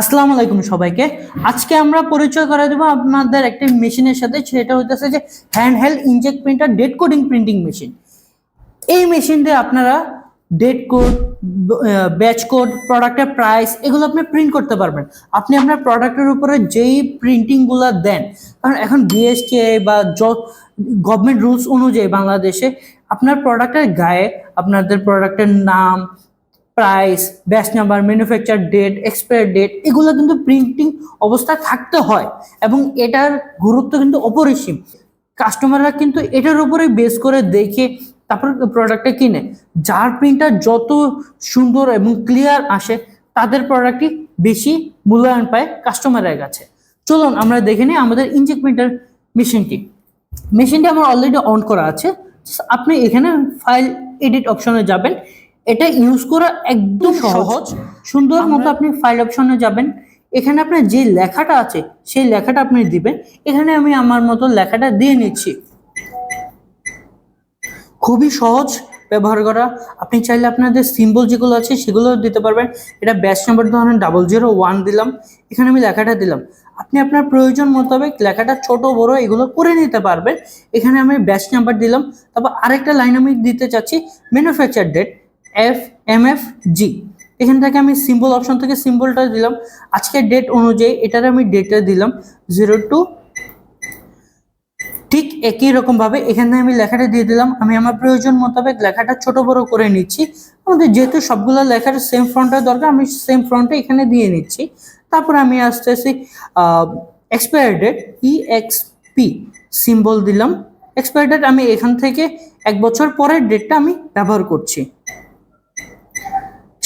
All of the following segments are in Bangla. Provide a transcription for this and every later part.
আসসালামু আলাইকুম সবাইকে। আজকে আমরা পরিচয় করে দেবো আপনাদের একটা মেশিনের সাথে, সেটা হইতেছে যে hand held inkjet printer date coding printing machine এই মেশিন দিয়ে আপনারা ডেট কোড ব্যাচ কোড প্রোডাক্টের প্রাইস এগুলো আপনি প্রিন্ট করতে পারবেন। আপনি আপনার প্রোডাক্টের উপরে যেই প্রিন্টিংগুলো দেন, কারণ এখন বিএসটিআই বা গভর্নমেন্ট রুলস অনুযায়ী বাংলাদেশে আপনার প্রোডাক্টের গায়ে আপনাদের প্রোডাক্টের নাম price batch number manufacture date expire date এগুলো কিন্তু প্রিন্টিং অবস্থায় থাকতে হয় এবং এটার গুরুত্ব কিন্তু অপরিসীম। কাস্টমাররা কিন্তু এটার উপরে বেস করে দেখে তারপর প্রোডাক্টটা কিনে। যার প্রিন্টার যত সুন্দর এবং ক্লিয়ার আসে, তাদের প্রোডাক্টটি বেশি মূল্যায়ন পায় কাস্টমারের কাছে। চলুন আমরা দেখে নিই আমাদের ইনজেক্ট প্রিন্টার মেশিনটি মেশিনটি আমার অলরেডি অন করা আছে। আপনি এখানে ফাইল এডিট অপশনে যাবেন। এটা ইউজ করা একদম সহজ। সুন্দর মতো আপনি ফাইল অপশনে যাবেন। এখানে আপনার যে লেখাটা আছে সেই লেখাটা আপনি দিবেন। এখানে আমি আমার মতো লেখাটা দিয়ে নিচ্ছি। খুবই সহজ ব্যবহার করা। আপনি চাইলে আপনাদের সিম্বল যেগুলো আছে সেগুলো দিতে পারবেন। এটা ব্যাচ নাম্বার ধরেন ডাবল জিরো ওয়ান দিলাম। এখানে আমি লেখাটা দিলাম। আপনি আপনার প্রয়োজন মোতাবেক লেখাটা ছোট, বড় এগুলো করে নিতে পারবেন। এখানে আমি ব্যাচ নাম্বার দিলাম। তারপর আরেকটা লাইন আমি দিতে চাচ্ছি manufacture date F M F G এখান থেকে আমি সিম্বল অপশন থেকে সিম্বলটা দিলাম। আজকের ডেট অনুযায়ী এটার আমি ডেটটা দিলাম জিরো টু ঠিক একই রকমভাবে এখানে আমি লেখাটা দিয়ে দিলাম। আমি আমার প্রয়োজন মোতাবেক লেখাটা ছোট, বড় করে নিচ্ছি। আমাদের যেহেতু সবগুলো লেখার সেম ফ্রন্টের দরকার, আমি সেম ফ্রন্টে এখানে দিয়ে নিচ্ছি। তারপর আমি আসতে আসি expire date E X P symbol দিলাম। এক্সপায়ার ডেট আমি এখান থেকে এক বছর পরের ডেটটা আমি ব্যবহার করছি।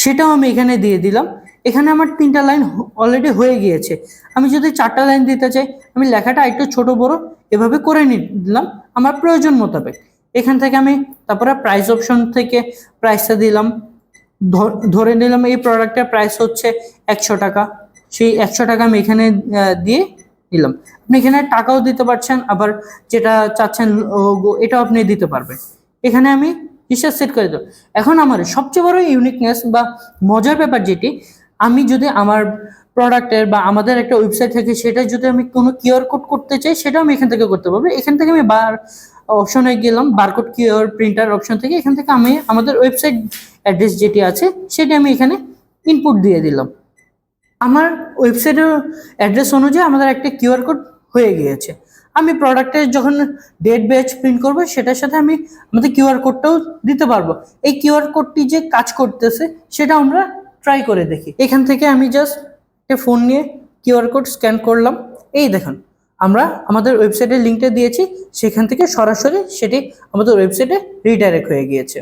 সেটাও আমি এখানে দিয়ে দিলাম। এখানে আমার তিনটা লাইন অলরেডি হয়ে গিয়েছে। আমি যদি চারটা লাইন দিতে চাই, আমি লেখাটা একটু ছোট বড় এভাবে করে নিলাম আমার প্রয়োজন মোতাবেক। এখান থেকে আমি তারপরে প্রাইস অপশন থেকে প্রাইসটা দিলাম। ধরে নিলাম এই প্রোডাক্টের প্রাইস হচ্ছে একশো টাকা। সেই একশো টাকা আমি এখানে দিয়ে নিলাম। আপনি এখানে টাকাও দিতে পারছেন, আবার যেটা চাচ্ছেন এটাও আপনি দিতে পারবেন। এখানে আমি হিসাব সেট করে দেবো এখন আমার সবচেয়ে বড় ইউনিকনেস বা মজার ব্যাপার যেটি, আমি যদি আমার প্রোডাক্টের বা আমাদের একটা ওয়েবসাইট থেকে সেটা যদি আমি কোনো কিউআর কোড করতে চাই সেটাও আমি এখান থেকে করতে পারব। এখান থেকে আমি বার অপশনে গেলাম বারকোড কিউআর প্রিন্টার অপশন থেকে। এখান থেকে আমি আমাদের ওয়েবসাইট অ্যাড্রেস যেটি আছে, সেটি আমি এখানে ইনপুট দিয়ে দিলাম। আমার ওয়েবসাইটের অ্যাড্রেস অনুযায়ী আমাদের একটা কিউআর কোড হয়ে গিয়েছে। আমি প্রোডাক্টের যখন ডেট ব্যাচ প্রিন্ট করব, সেটার সাথে আমি আমাদের কিউআর কোডটাও দিতে পারব। এই কিউআর কোডটি যে কাজ করতেছে, সেটা আমরা ট্রাই করে দেখি। এখান থেকে আমি জাস্ট ফোন নিয়ে কিউআর কোড স্ক্যান করলাম। এই দেখুন, আমরা আমাদের ওয়েবসাইটের লিঙ্কটা দিয়েছি। সেখান থেকে সরাসরি সেটি আমাদের ওয়েবসাইটে রিডাইরেক্ট হয়ে গিয়েছে।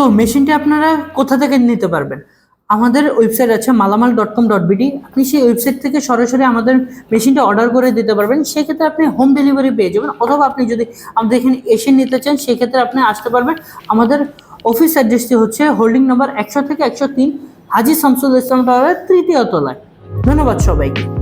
তো মেশিনটি আপনারা কোথা থেকে নিতে পারবেন? আমাদের ওয়েবসাইট আছে মালামাল ডট কম ডট বিডি। আপনি সেই ওয়েবসাইট থেকে সরাসরি আমাদের মেশিনটা অর্ডার করে দিতে পারবেন। সেক্ষেত্রে আপনি হোম ডেলিভারি পেয়ে যাবেন। অথবা আপনি যদি আমাদের এখানে এসে নিতে চান, সেক্ষেত্রে আপনি আসতে পারবেন। আমাদের অফিস অ্যাড্রেসটি হচ্ছে হোল্ডিং নাম্বার একশো থেকে একশো তিন, হাজি শামসুল ইসলাম তৃতীয় তলায়। ধন্যবাদ সবাইকে।